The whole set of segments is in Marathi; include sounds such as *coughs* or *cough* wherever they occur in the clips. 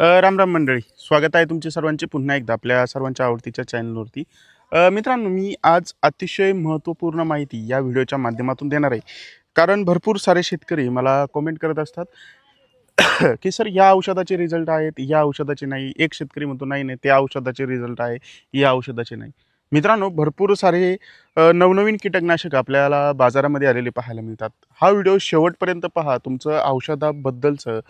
राम राम मंडळी. स्वागत आहे तुमचे सर्वांचे पुन्हा एकदा आपल्या सर्वांच्या आवडतीच्या चॅनलवरती. मित्रांनो मी आज अतिशय महत्त्वपूर्ण माहिती या व्हिडिओच्या माध्यमातून देणार आहे. कारण भरपूर सारे शेतकरी मला कमेंट करत असतात *coughs* की सर या औषधाचे रिझल्ट आहेत या औषधाचे नाही. एक शेतकरी म्हणतो नाही नाही त्या औषधाचे रिझल्ट आहे या औषधाचे नाही. मित्रांनो भरपूर सारे नवनवीन कीटकनाशक आपल्याला बाजारामध्ये आलेले पाहायला मिळतात. हा व्हिडिओ शेवटपर्यंत पहा तुमचं औषधाबद्दलचं.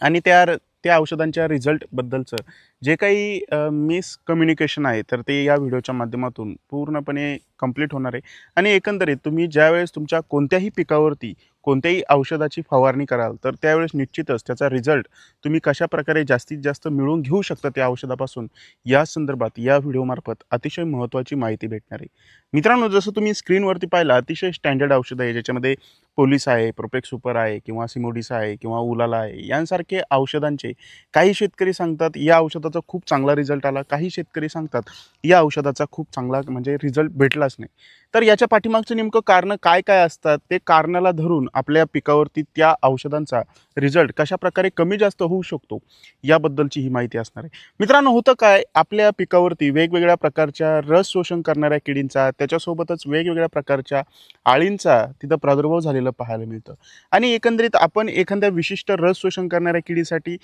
आणि त्या त्या औषधांच्या रिझल्टबद्दलचं जे काही मिसकम्युनिकेशन आहे तर ते या व्हिडिओच्या माध्यमातून पूर्णपणे कंप्लीट होणार आहे. आणि एकंदरीत तुम्ही ज्यावेळेस तुमच्या कोणत्याही पिकावरती कोणत्याही औषधाची फवारणी कराल तर त्यावेळेस निश्चितच त्याचा रिझल्ट तुम्ही कशा प्रकारे जास्तीत जास्त मिळवून घेऊ शकता त्या औषधापासून या संदर्भात या व्हिडिओमार्फत अतिशय महत्त्वाची माहिती भेटणार आहे. मित्रांनो जसं तुम्ही स्क्रीनवरती पाहिलं अतिशय स्टँडर्ड औषध आहे ज्याच्यामध्ये पोलीस आहे प्रोपेक्स सुपर आहे किंवा सिमोडिस आहे किंवा उलाला आहे यांसारखे औषधांचे काही शेतकरी सांगतात या औषधात औषधाचा खूप चांगला रिझल्ट आला. काही शेतकरी सांगतात या औषधाचा खूप चांगला म्हणजे रिझल्ट भेटलाच नाही. तर याच्या पाठीमागचं नेमकं कारणं काय काय असतात? ते कारणाला धरून आपल्या पिकावरती त्या औषधांचा रिझल्ट कशा प्रकारे कमी जास्त होऊ शकतो याबद्दलची ही माहिती असणार आहे. मित्रांनो होतं काय? आपल्या पिकावरती वेगवेगळ्या प्रकारच्या रस शोषण करणाऱ्या किडींचा त्याच्यासोबतच वेगवेगळ्या प्रकारच्या आळींचा तिथं प्रादुर्भाव झालेला पाहायला मिळतं. आणि एकंदरीत आपण एखाद्या विशिष्ट रस शोषण करणाऱ्या किडीसाठी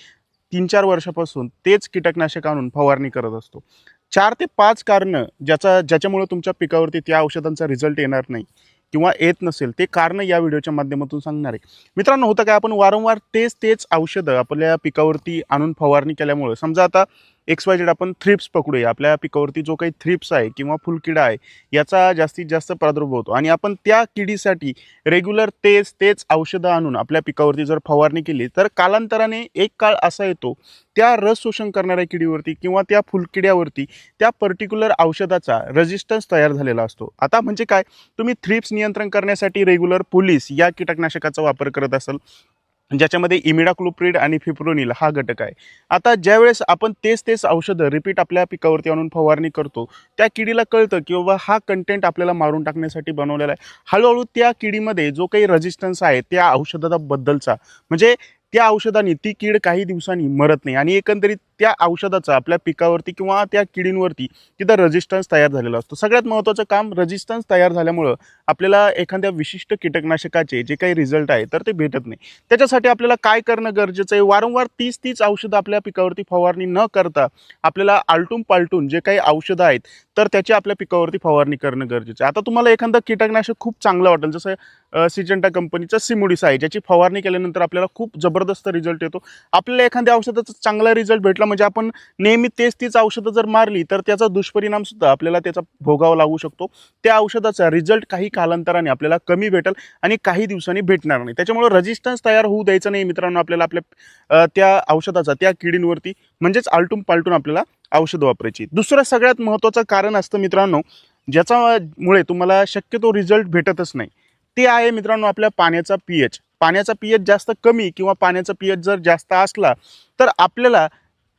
तीन चार वर्षापासून तेच कीटकनाशक आणून फवारणी करत असतो. चार ते पाच कारणं ज्याचा ज्याच्यामुळे तुमच्या पिकावरती त्या औषधांचा रिझल्ट येणार नाही किंवा येत नसेल ते कारणं या व्हिडिओच्या माध्यमातून सांगणार आहे. मित्रांनो होतं काय? आपण वारंवार तेच तेच औषधं आपल्या पिकावरती आणून फवारणी केल्यामुळं समजा आता एक्स वाय जेड आपण थ्रिप्स पकडूया. आपल्या पिकावरती जो काही थ्रिप्स आहे किंवा फुलकिडा आहे याचा जास्तीत जास्त प्रादुर्भाव होतो. आणि आपण त्या किडीसाठी रेग्युलर तेच तेच औषधं आणून आपल्या पिकावरती जर फवारणी केली तर कालांतराने एक काळ असा येतो त्या रस शोषण करणाऱ्या किडीवरती किंवा त्या फुलकिड्यावरती त्या पर्टिक्युलर औषधाचा रेजिस्टन्स तयार झालेला असतो. आता म्हणजे काय? तुम्ही थ्रिप्स नियंत्रण करण्यासाठी रेग्युलर पोलीस या कीटकनाशकाचा वापर करत असाल ज्याच्यामध्ये इमिडाक्लोप्रिड आणि फिप्रोनिल हा घटक आहे. आता ज्यावेळेस आपण तेच तेच औषधं रिपीट आपल्या पिकावरती आणून फवारणी करतो त्या किडीला कळतं की बाबा हा कंटेंट आपल्याला मारून टाकण्यासाठी बनवलेला आहे. हळूहळू त्या किडीमध्ये जो काही रेजिस्टन्स आहे त्या औषधाबद्दलचा म्हणजे त्या औषधाने ती कीड काही दिवसांनी मरत नाही आणि एकंदरीत त्या औषधाचा आपल्या पिकावरती किंवा त्या किडींवरती तिथं रजिस्टन्स तयार झालेला असतो. सगळ्यात महत्त्वाचं काम रजिस्टन्स तयार झाल्यामुळं आपल्याला एखाद्या विशिष्ट कीटकनाशकाचे जे काही रिझल्ट आहे तर ते भेटत नाही. त्याच्यासाठी आपल्याला काय करणं गरजेचं आहे? वारंवार तीच तीच औषधं आपल्या पिकावरती फवारणी न करता आपल्याला आलटून पालटून जे काही औषधं आहेत तर त्याची आपल्या पिकावरती फवारणी करणं गरजेचं आहे. आता तुम्हाला एखादं कीटकनाशक खूप चांगलं वाटेल जसं सिजंटा कंपनीचं सिमुडिस आहे ज्याची फवारणी केल्यानंतर आपल्याला खूप जबरदस्त रिझल्ट येतो. आपल्याला एखाद्या औषधाचा चांगला रिझल्ट भेटला म्हणजे आपण नेहमी तेच तीच औषधं जर मारली तर त्याचा दुष्परिणाम सुद्धा आपल्याला त्याचा भोगावा लागू शकतो. त्या औषधाचा रिझल्ट काही कालांतराने आपल्याला कमी भेटेल आणि काही दिवसांनी भेटणार नाही. त्याच्यामुळे रजिस्टन्स तयार होऊ द्यायचं नाही मित्रांनो आपल्याला आपल्या त्या औषधाचा त्या किडींवरती. म्हणजेच आलटून पालटून आपल्याला औषधं वापरायची. दुसरं सगळ्यात महत्त्वाचं कारण असतं मित्रांनो ज्याच्यामुळे तुम्हाला शक्यतो रिझल्ट भेटतच नाही. ते आहे मित्रांनो आपल्या पाण्याचा पी एच पाण्याचा पी एच जास्त कमी किंवा पाण्याचा पी एच जर जास्त असला तर आपल्याला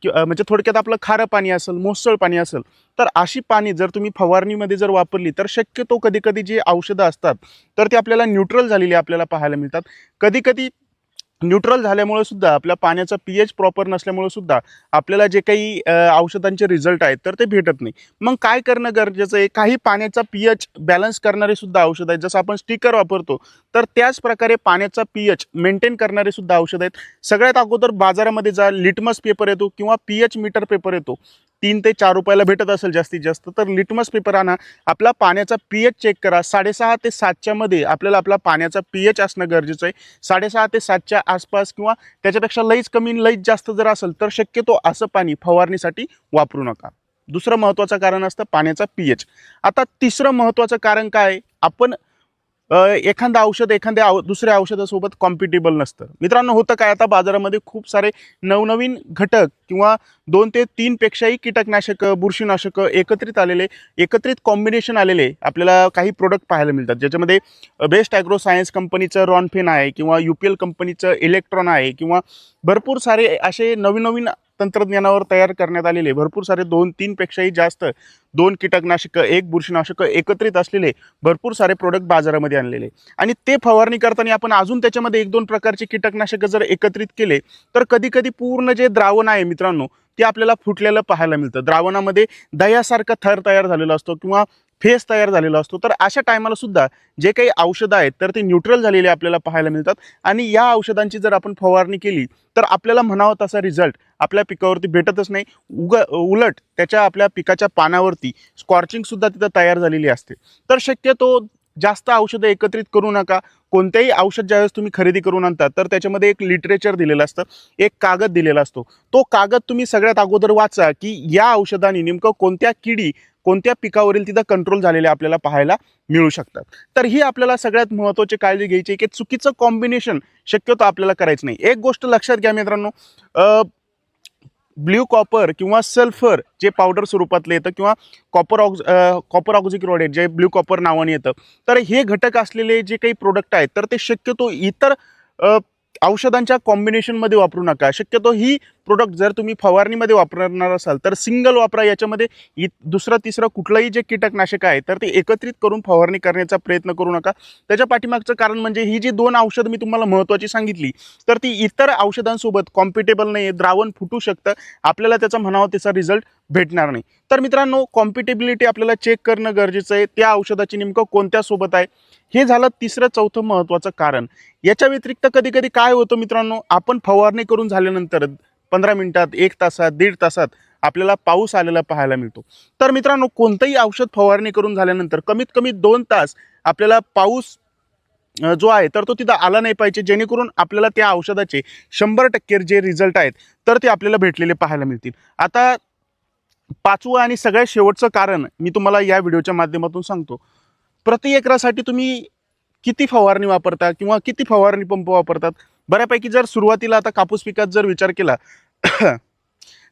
कि- म्हणजे थोडक्यात आपलं खारं पाणी असेल मोसळ पाणी असेल तर अशी पाणी जर तुम्ही फवारणीमध्ये जर वापरली तर शक्यतो कधी कधी जी औषधं असतात तर ती आपल्याला न्यूट्रल झालेली आपल्याला पाहायला मिळतात. कधी कधी न्यूट्रल झाल्यामुळे सुद्धा आपल्या पाण्याचा पी एच प्रॉपर नसल्यामुळे सुद्धा आपल्याला जे काही औषधांचे रिझल्ट आहेत तर ते भेटत नाही. मग काय करणं गरजेचं आहे? काही पाण्याचा पी एच बॅलन्स करणारे सुद्धा औषध आहेत. जसं आपण स्टिकर वापरतो तर त्याच प्रकारे पाण्याचा पी एच मेंटेन करणारे सुद्धा औषध आहेत. सगळ्यात अगोदर बाजारामध्ये जा लिटमस पेपर येतो किंवा पी एच मीटर पेपर येतो. तीन ते चार रुपयाला भेटत असेल जास्तीत जास्त तर लिटमस पेपर आणा. आपला पाण्याचा पी एच चेक करा. साडेसहा ते सातच्यामध्ये आपल्याला आपला पाण्याचा पी एच असणं गरजेचं आहे. साडेसहा ते सातच्या आसपास किंवा त्याच्यापेक्षा लईच कमी लईच जास्त जर असेल तर शक्यतो असं पाणी फवारणीसाठी वापरू नका. दुसरं महत्त्वाचं कारण असतं पाण्याचा पी एच आता तिसरं महत्त्वाचं कारण काय आपण एखादं औषध एखाद्या औ दुसऱ्या औषधासोबत कॉम्पिटेबल नसतं. मित्रांनो होतं काय? आता बाजारामध्ये खूप सारे नवनवीन घटक किंवा दोन ते तीनपेक्षाही कीटकनाशकं बुरशीनाशकं एकत्रित आलेले एकत्रित कॉम्बिनेशन आलेले आपल्याला काही प्रोडक्ट पाहायला मिळतात. ज्याच्यामध्ये बेस्ट ॲग्रो सायन्स कंपनीचं रॉनफेन आहे किंवा यू पी एल कंपनीचं इलेक्ट्रॉन आहे किंवा भरपूर सारे असे नवीन नवीन तंत्रज्ञानावर तयार करण्यात आलेले. भरपूर सारे दोन तीनपेक्षाही जास्त दोन कीटकनाशकं एक बुरशीनाशकं एकत्रित असलेले भरपूर सारे प्रोडक्ट बाजारामध्ये आणलेले. आणि ते फवारणी करताना आपण अजून त्याच्यामध्ये एक दोन प्रकारचे कीटकनाशकं जर एकत्रित केले तर कधी कधी पूर्ण जे द्रावण आहे मित्रांनो ते आपल्याला फुटलेलं पाहायला मिळतं. द्रावणामध्ये दह्यासारखा थर तयार झालेला असतो किंवा फेस तयार झालेला असतो. तर अशा टायमाला सुद्धा जे काही औषधं आहेत तर ते न्यूट्रल झालेले आपल्याला पाहायला मिळतात. आणि या औषधांची जर आपण फवारणी केली तर आपल्याला म्हणावा तसा रिझल्ट आपल्या पिकावरती भेटतच नाही. उग उलट त्याच्या आपल्या पिकाच्या पानावरती स्कॉर्चिंगसुद्धा तिथं तयार झालेली असते. तर शक्यतो जास्त औषधं एकत्रित करू नका. कोणतेही औषध ज्यावेळेस तुम्ही खरेदी करून आणता तर त्याच्यामध्ये एक लिटरेचर दिलेलं असतं एक कागद दिलेला असतो. तो कागद तुम्ही सगळ्यात अगोदर वाचा की या औषधाने नेमकं कोणत्या किडी कोणत्या पिकावरील तिथं कंट्रोल झालेले आपल्याला पाहायला मिळू शकतात. तर ही आपल्याला सगळ्यात महत्त्वाची काळजी घ्यायची आहे की चुकीचं कॉम्बिनेशन शक्यतो आपल्याला करायचं नाही. एक गोष्ट लक्षात घ्या मित्रांनो ब्ल्यू कॉपर किंवा सल्फर जे पावडर स्वरूपातलं येतं किंवा कॉपर ऑक्झ कॉपर ऑक्झिक्रोडेट जे ब्ल्यू कॉपर नावाने येतं तर हे घटक असलेले जे काही प्रोडक्ट आहेत तर ते शक्यतो इतर औषधांच्या कॉम्बिनेशनमध्ये वापरू नका. शक्यतो ही प्रोडक्ट जर तुम्ही फवारणीमध्ये वापरणार असाल तर सिंगल वापरा. याच्यामध्ये इ दुसरं तिसरं कुठलंही जे कीटकनाशक आहे तर ते एकत्रित करून फवारणी करण्याचा प्रयत्न करू नका. त्याच्या पाठीमागचं कारण म्हणजे ही जी दोन औषधं मी तुम्हाला महत्त्वाची सांगितली तर ती इतर औषधांसोबत कॉम्पिटेबल नाही आहे द्रावण फुटू शकतं. आपल्याला त्याचा म्हणावा त्याचा रिझल्ट भेटणार नाही. तर मित्रांनो कॉम्पिटेबिलिटी आपल्याला चेक करणं गरजेचं आहे. त्या औषधाची नेमकं कोणत्या सोबत आहे? हे झालं तिसरं चौथं महत्त्वाचं कारण. याच्या व्यतिरिक्त कधी कधी काय होतं मित्रांनो आपण फवारणी करून झाल्यानंतर पंधरा मिनिटात एक तासात दीड तासात आपल्याला पाऊस आलेला पाहायला मिळतो. तर मित्रांनो कोणतंही औषध फवारणी करून झाल्यानंतर कमीत कमी दोन तास आपल्याला पाऊस जो आहे तर तो तिथं आला नाही पाहिजे. जेणेकरून आपल्याला त्या औषधाचे शंभर टक्के जे रिझल्ट आहेत तर ते आपल्याला भेटलेले पाहायला मिळतील. आता पाचवं आणि सगळ्यात शेवटचं कारण मी तुम्हाला या व्हिडिओच्या माध्यमातून सांगतो. प्रति एकरासाठी तुम्ही किती फवारणी वापरता किंवा किती फवारणी पंप वापरतात? बऱ्यापैकी जर सुरुवातीला आता कापूस पिकात जर विचार केला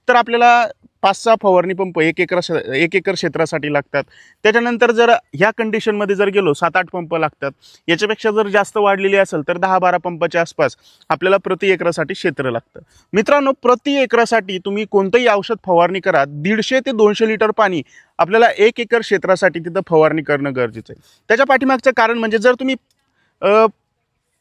तर आपल्याला पाच सहा फवारणी पंप एक एकर एक एकर क्षेत्रासाठी लागतात. त्याच्यानंतर जर ह्या कंडिशनमध्ये जर गेलो सात आठ पंप लागतात. याच्यापेक्षा जर जास्त वाढलेली असेल तर दहा बारा पंपाच्या आसपास आपल्याला प्रति एकरासाठी क्षेत्र लागतं. मित्रांनो प्रति एकरासाठी तुम्ही कोणतंही औषध फवारणी करा. दीडशे ते दोनशे लिटर पाणी आपल्याला एक एकर क्षेत्रासाठी तिथं फवारणी करणं गरजेचं आहे. त्याच्या पाठीमागचं कारण म्हणजे जर तुम्ही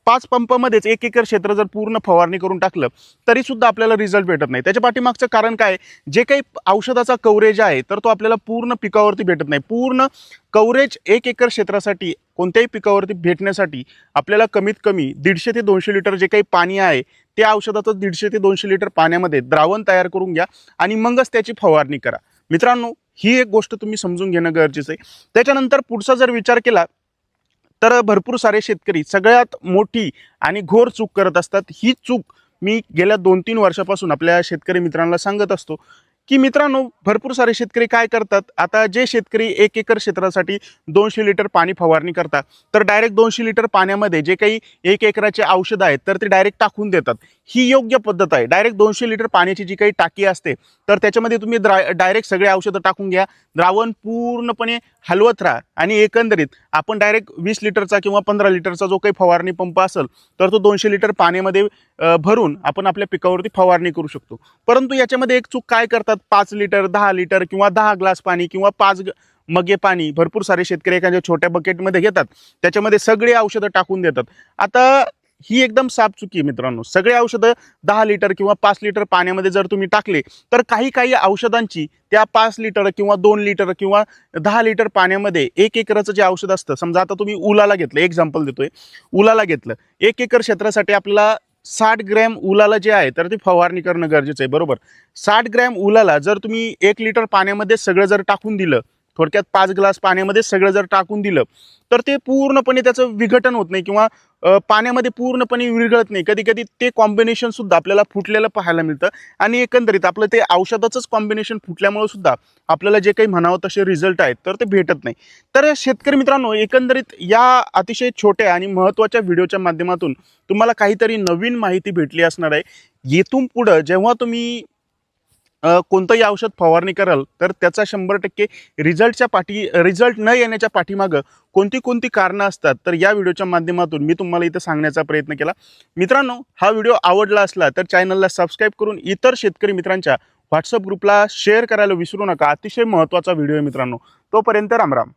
पाच पंपामध्येच एक एकर क्षेत्र जर पूर्ण फवारणी करून टाकलं तरी सुद्धा आपल्याला रिझल्ट भेटत नाही. त्याच्या पाठीमागचं कारण काय जे काही औषधाचा कवरेज आहे तर तो आपल्याला पूर्ण पिकावरती भेटत नाही. पूर्ण कवरेज एक एकर क्षेत्रासाठी कोणत्याही पिकावरती भेटण्यासाठी आपल्याला कमीत कमी दीडशे ते दोनशे लिटर जे काही पाणी आहे त्या औषधाचं दीडशे ते दोनशे लिटर पाण्यामध्ये द्रावण तयार करून घ्या आणि मगच त्याची फवारणी करा. मित्रांनो ही एक गोष्ट तुम्ही समजून घेणं गरजेचं आहे. त्याच्यानंतर पुढचा जर विचार केला तर भरपूर सारे शेतकरी सगळ्यात मोठी आणि घोर चूक करत असतात. ही चूक मी गेल्या दोन तीन वर्षापासून आपल्या शेतकरी मित्रांना सांगत असतो. की मित्रांनो भरपूर सारे शेतकरी काय करतात? आता जे शेतकरी एक एकर क्षेत्रासाठी दोनशे लिटर पाणी फवारणी करतात तर डायरेक्ट दोनशे लिटर पाण्यामध्ये जे काही एक एकराचे औषधं आहेत तर ते डायरेक्ट टाकून देतात. ही योग्य पद्धत आहे. डायरेक्ट दोनशे लिटर पाण्याची जी काही टाकी असते तर त्याच्यामध्ये तुम्ही द्रा डायरेक्ट सगळे औषधं टाकून घ्या. द्रावण पूर्णपणे हलवत राहा आणि एकंदरीत आपण डायरेक्ट वीस लिटरचा किंवा पंधरा लिटरचा जो काही फवारणी पंप असेल तर तो दोनशे लिटर पाण्यामध्ये भरून आपण आपल्या पिकावरती फवारणी करू शकतो. परंतु याच्यामध्ये एक चूक काय करतात? पाच लिटर दहा लिटर किंवा दहा ग्लास पाणी किंवा पाच ग- मगे पाणी. भरपूर सारे शेतकरी एखाद्या छोट्या बकेटमध्ये घेतात. त्याच्यामध्ये सगळी औषधं टाकून देतात. आता ही एकदम साफ चुकी आहे मित्रांनो. सगळे औषधं दहा लिटर किंवा पाच लिटर पाण्यामध्ये जर तुम्ही टाकले तर काही काही औषधांची त्या पाच लिटर किंवा दोन लिटर किंवा दहा लिटर पाण्यामध्ये एक एकरचं जे औषध असतं समजा आता तुम्ही उलाला घेतलं एक्झाम्पल देतोय. उलाला घेतलं. एक एकर क्षेत्रासाठी आपल्याला साठ ग्रॅम उलाला जे आहे तर ते फवारणी करणं गरजेचं आहे बरोबर? साठ ग्रॅम उलाला जर तुम्ही एक लिटर पाण्यामध्ये सगळं जर टाकून दिलं थोडक्यात पाच ग्लास पाण्यामध्ये सगळं जर टाकून दिलं तर ते पूर्णपणे त्याचं विघटन होत नाही किंवा पाण्यामध्ये पूर्णपणे विरघळत नाही. कधी कधी ते कॉम्बिनेशन सुद्धा आपल्याला फुटलेलं पाहायला मिळतं. आणि एकंदरीत आपलं ते औषधाचंच कॉम्बिनेशन फुटल्यामुळे सुद्धा आपल्याला जे काही म्हणावं तसे रिझल्ट आहेत तर ते भेटत नाही. तर शेतकरी मित्रांनो एकंदरीत या अतिशय छोट्या आणि महत्त्वाच्या व्हिडिओच्या माध्यमातून तुम्हाला काहीतरी नवीन माहिती भेटली असणार आहे. येथून पुढं जेव्हा तुम्ही कोणतंही औषध फवारणी कराल तर त्याचा शंभर टक्के रिझल्टच्या पाठी रिझल्ट न येण्याच्या पाठीमागं कोणती कोणती कारणं असतात तर या व्हिडिओच्या माध्यमातून मी तुम्हाला इथं सांगण्याचा प्रयत्न केला. मित्रांनो हा व्हिडिओ आवडला असला तर चॅनलला सबस्क्राईब करून इतर शेतकरी मित्रांच्या व्हॉट्सअप ग्रुपला शेअर करायला विसरू नका. अतिशय महत्त्वाचा व्हिडिओ आहे मित्रांनो. तोपर्यंत रामराम.